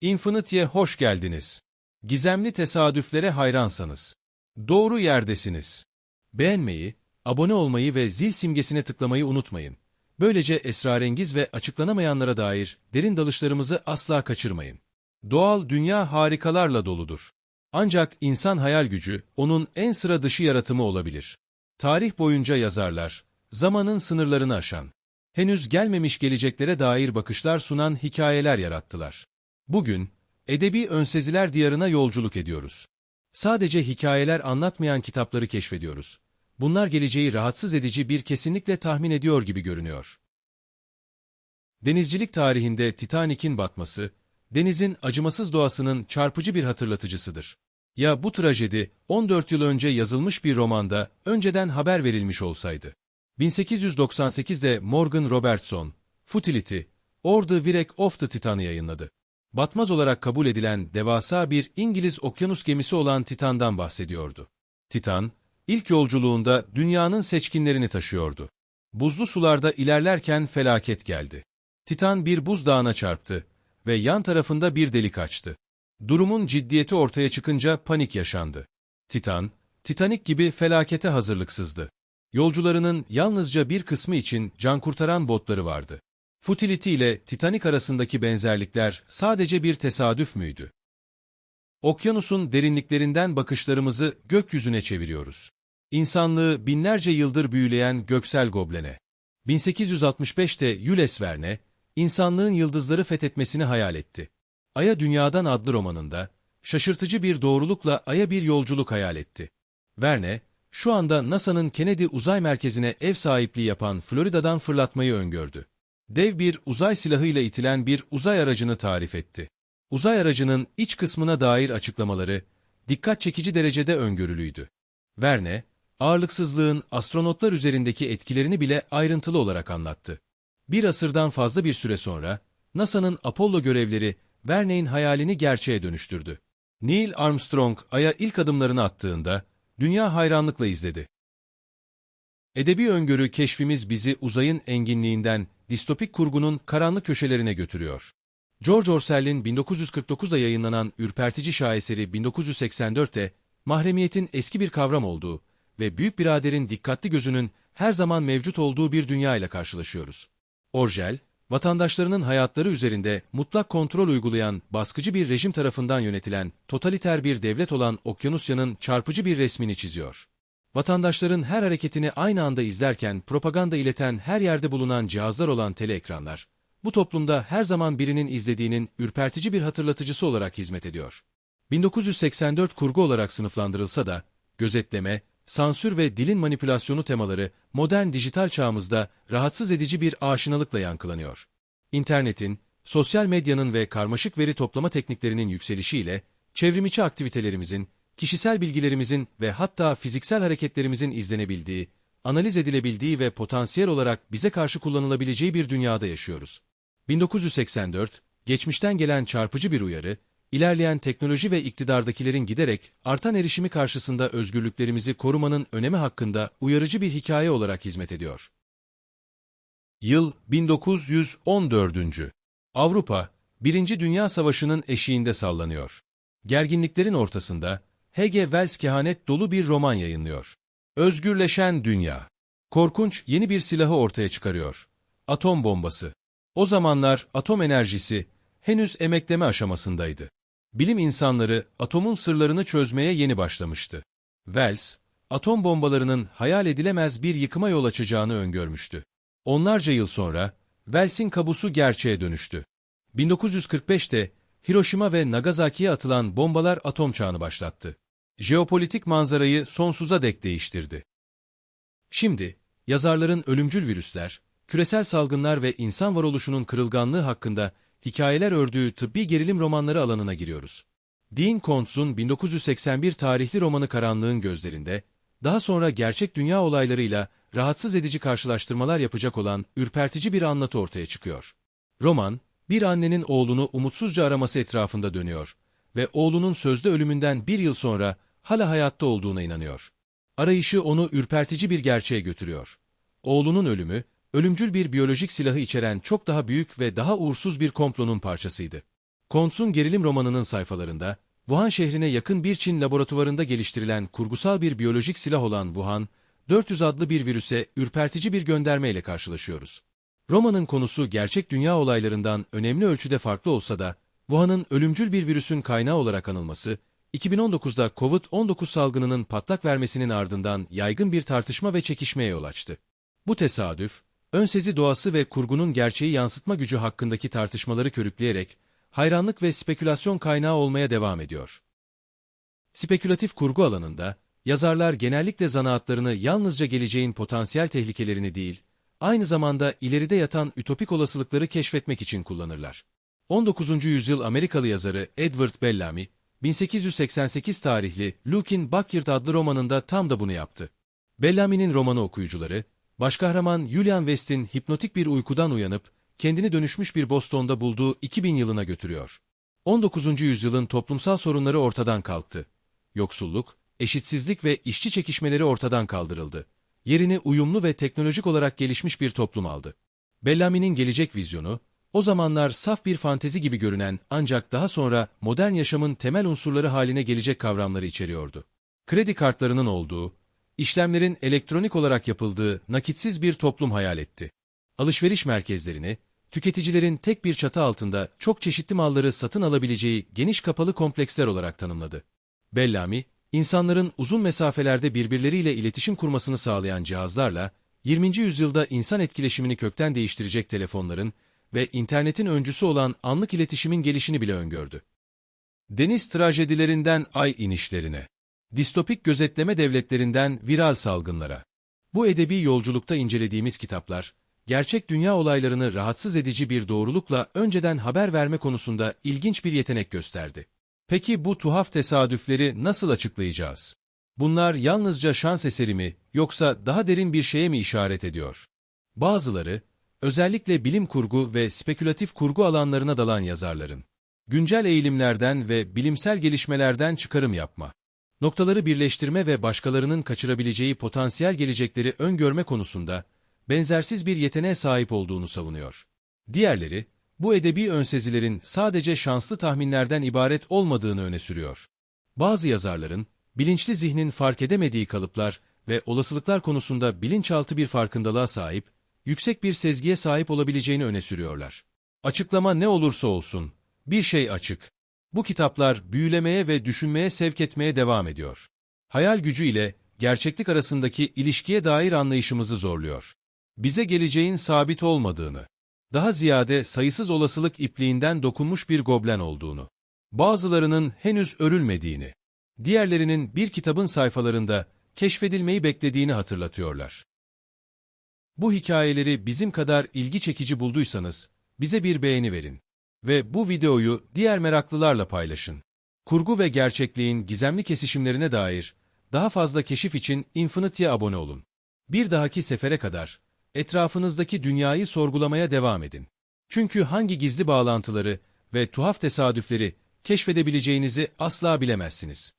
Infinity'e hoş geldiniz. Gizemli tesadüflere hayransanız. Doğru yerdesiniz. Beğenmeyi, abone olmayı ve zil simgesine tıklamayı unutmayın. Böylece esrarengiz ve açıklanamayanlara dair derin dalışlarımızı asla kaçırmayın. Doğal dünya harikalarla doludur. Ancak insan hayal gücü onun en sıra dışı yaratımı olabilir. Tarih boyunca yazarlar, zamanın sınırlarını aşan, henüz gelmemiş geleceklere dair bakışlar sunan hikayeler yarattılar. Bugün, edebi önseziler diyarına yolculuk ediyoruz. Sadece hikayeler anlatmayan kitapları keşfediyoruz. Bunlar geleceği rahatsız edici bir kesinlikle tahmin ediyor gibi görünüyor. Denizcilik tarihinde Titanik'in batması, denizin acımasız doğasının çarpıcı bir hatırlatıcısıdır. Ya bu trajedi 14 yıl önce yazılmış bir romanda önceden haber verilmiş olsaydı? 1898'de Morgan Robertson, Futility, Or the Wreck of the Titan'ı yayınladı. Batmaz olarak kabul edilen devasa bir İngiliz okyanus gemisi olan Titan'dan bahsediyordu. Titan, ilk yolculuğunda dünyanın seçkinlerini taşıyordu. Buzlu sularda ilerlerken felaket geldi. Titan bir buzdağına çarptı ve yan tarafında bir delik açtı. Durumun ciddiyeti ortaya çıkınca panik yaşandı. Titan, Titanik gibi felakete hazırlıksızdı. Yolcularının yalnızca bir kısmı için can kurtaran botları vardı. Futility ile Titanic arasındaki benzerlikler sadece bir tesadüf müydü? Okyanusun derinliklerinden bakışlarımızı gökyüzüne çeviriyoruz. İnsanlığı binlerce yıldır büyüleyen göksel goblene. 1865'te Jules Verne, insanlığın yıldızları fethetmesini hayal etti. Aya Dünyadan adlı romanında, şaşırtıcı bir doğrulukla Ay'a bir yolculuk hayal etti. Verne, şu anda NASA'nın Kennedy Uzay Merkezi'ne ev sahipliği yapan Florida'dan fırlatmayı öngördü dev bir uzay silahıyla itilen bir uzay aracını tarif etti. Uzay aracının iç kısmına dair açıklamaları dikkat çekici derecede öngörülüydü. Verne, ağırlıksızlığın astronotlar üzerindeki etkilerini bile ayrıntılı olarak anlattı. Bir asırdan fazla bir süre sonra, NASA'nın Apollo görevleri Verne'in hayalini gerçeğe dönüştürdü. Neil Armstrong Ay'a ilk adımlarını attığında, dünya hayranlıkla izledi. Edebi öngörü keşfimiz bizi uzayın enginliğinden distopik kurgunun karanlık köşelerine götürüyor. George Orwell'in 1949'da yayınlanan ürpertici şaheseri 1984'te mahremiyetin eski bir kavram olduğu ve büyük biraderin dikkatli gözünün her zaman mevcut olduğu bir dünya ile karşılaşıyoruz. Orwell, vatandaşlarının hayatları üzerinde mutlak kontrol uygulayan baskıcı bir rejim tarafından yönetilen totaliter bir devlet olan Okyanusya'nın çarpıcı bir resmini çiziyor. Vatandaşların her hareketini aynı anda izlerken propaganda ileten her yerde bulunan cihazlar olan teleekranlar, bu toplumda her zaman birinin izlediğinin ürpertici bir hatırlatıcısı olarak hizmet ediyor. 1984 kurgu olarak sınıflandırılsa da, gözetleme, sansür ve dilin manipülasyonu temaları modern dijital çağımızda rahatsız edici bir aşinalıkla yankılanıyor. İnternetin, sosyal medyanın ve karmaşık veri toplama tekniklerinin yükselişiyle, çevrimiçi aktivitelerimizin, kişisel bilgilerimizin ve hatta fiziksel hareketlerimizin izlenebildiği, analiz edilebildiği ve potansiyel olarak bize karşı kullanılabileceği bir dünyada yaşıyoruz. 1984, geçmişten gelen çarpıcı bir uyarı, ilerleyen teknoloji ve iktidardakilerin giderek artan erişimi karşısında özgürlüklerimizi korumanın önemi hakkında uyarıcı bir hikaye olarak hizmet ediyor. Yıl 1914. Avrupa, Birinci Dünya Savaşı'nın eşiğinde sallanıyor. Gerginliklerin ortasında, Hege Wells kehanet dolu bir roman yayınlıyor. Özgürleşen Dünya. Korkunç yeni bir silahı ortaya çıkarıyor. Atom bombası. O zamanlar atom enerjisi henüz emekleme aşamasındaydı. Bilim insanları atomun sırlarını çözmeye yeni başlamıştı. Wells, atom bombalarının hayal edilemez bir yıkıma yol açacağını öngörmüştü. Onlarca yıl sonra Wells'in kabusu gerçeğe dönüştü. 1945'te Hiroşima ve Nagasaki'ye atılan bombalar atom çağını başlattı. Jeopolitik manzarayı sonsuza dek değiştirdi. Şimdi, yazarların ölümcül virüsler, küresel salgınlar ve insan varoluşunun kırılganlığı hakkında hikayeler ördüğü tıbbi gerilim romanları alanına giriyoruz. Dean Kontes'un 1981 tarihli romanı Karanlığın Gözlerinde, daha sonra gerçek dünya olaylarıyla rahatsız edici karşılaştırmalar yapacak olan ürpertici bir anlatı ortaya çıkıyor. Roman, bir annenin oğlunu umutsuzca araması etrafında dönüyor ve oğlunun sözde ölümünden bir yıl sonra hala hayatta olduğuna inanıyor. Arayışı onu ürpertici bir gerçeğe götürüyor. Oğlunun ölümü, ölümcül bir biyolojik silahı içeren çok daha büyük ve daha uğursuz bir komplonun parçasıydı. Konsun gerilim romanının sayfalarında, Wuhan şehrine yakın bir Çin laboratuvarında geliştirilen kurgusal bir biyolojik silah olan Wuhan, 400 adlı bir virüse ürpertici bir göndermeyle karşılaşıyoruz. Romanın konusu gerçek dünya olaylarından önemli ölçüde farklı olsa da, Wuhan'ın ölümcül bir virüsün kaynağı olarak anılması, 2019'da COVID-19 salgınının patlak vermesinin ardından yaygın bir tartışma ve çekişmeye yol açtı. Bu tesadüf, önsezi doğası ve kurgunun gerçeği yansıtma gücü hakkındaki tartışmaları körükleyerek, hayranlık ve spekülasyon kaynağı olmaya devam ediyor. Spekülatif kurgu alanında, yazarlar genellikle zanaatlarını yalnızca geleceğin potansiyel tehlikelerini değil, aynı zamanda ileride yatan ütopik olasılıkları keşfetmek için kullanırlar. 19. yüzyıl Amerikalı yazarı Edward Bellamy, 1888 tarihli Lukin Backyard adlı romanında tam da bunu yaptı. Bellamy'nin romanı okuyucuları, başkahraman Julian West'in hipnotik bir uykudan uyanıp, kendini dönüşmüş bir Boston'da bulduğu 2000 yılına götürüyor. 19. yüzyılın toplumsal sorunları ortadan kalktı. Yoksulluk, eşitsizlik ve işçi çekişmeleri ortadan kaldırıldı. Yerini uyumlu ve teknolojik olarak gelişmiş bir toplum aldı. Bellamy'nin gelecek vizyonu, o zamanlar saf bir fantezi gibi görünen ancak daha sonra modern yaşamın temel unsurları haline gelecek kavramları içeriyordu. Kredi kartlarının olduğu, işlemlerin elektronik olarak yapıldığı nakitsiz bir toplum hayal etti. Alışveriş merkezlerini, tüketicilerin tek bir çatı altında çok çeşitli malları satın alabileceği geniş kapalı kompleksler olarak tanımladı. Bellamy, insanların uzun mesafelerde birbirleriyle iletişim kurmasını sağlayan cihazlarla, 20. yüzyılda insan etkileşimini kökten değiştirecek telefonların ve internetin öncüsü olan anlık iletişimin gelişini bile öngördü. Deniz trajedilerinden ay inişlerine, distopik gözetleme devletlerinden viral salgınlara. Bu edebi yolculukta incelediğimiz kitaplar, gerçek dünya olaylarını rahatsız edici bir doğrulukla önceden haber verme konusunda ilginç bir yetenek gösterdi. Peki bu tuhaf tesadüfleri nasıl açıklayacağız? Bunlar yalnızca şans eseri mi yoksa daha derin bir şeye mi işaret ediyor? Bazıları, özellikle bilim kurgu ve spekülatif kurgu alanlarına dalan yazarların, güncel eğilimlerden ve bilimsel gelişmelerden çıkarım yapma, noktaları birleştirme ve başkalarının kaçırabileceği potansiyel gelecekleri öngörme konusunda benzersiz bir yeteneğe sahip olduğunu savunuyor. Diğerleri, bu edebi önsezilerin sadece şanslı tahminlerden ibaret olmadığını öne sürüyor. Bazı yazarların, bilinçli zihnin fark edemediği kalıplar ve olasılıklar konusunda bilinçaltı bir farkındalığa sahip, yüksek bir sezgiye sahip olabileceğini öne sürüyorlar. Açıklama ne olursa olsun, bir şey açık. Bu kitaplar büyülemeye ve düşünmeye sevk etmeye devam ediyor. Hayal gücü ile gerçeklik arasındaki ilişkiye dair anlayışımızı zorluyor. Bize geleceğin sabit olmadığını, daha ziyade sayısız olasılık ipliğinden dokunmuş bir goblen olduğunu, bazılarının henüz örülmediğini, diğerlerinin bir kitabın sayfalarında keşfedilmeyi beklediğini hatırlatıyorlar. Bu hikayeleri bizim kadar ilgi çekici bulduysanız, bize bir beğeni verin. Ve bu videoyu diğer meraklılarla paylaşın. Kurgu ve gerçekliğin gizemli kesişimlerine dair daha fazla keşif için Infinity'ye abone olun. Bir dahaki sefere kadar etrafınızdaki dünyayı sorgulamaya devam edin. Çünkü hangi gizli bağlantıları ve tuhaf tesadüfleri keşfedebileceğinizi asla bilemezsiniz.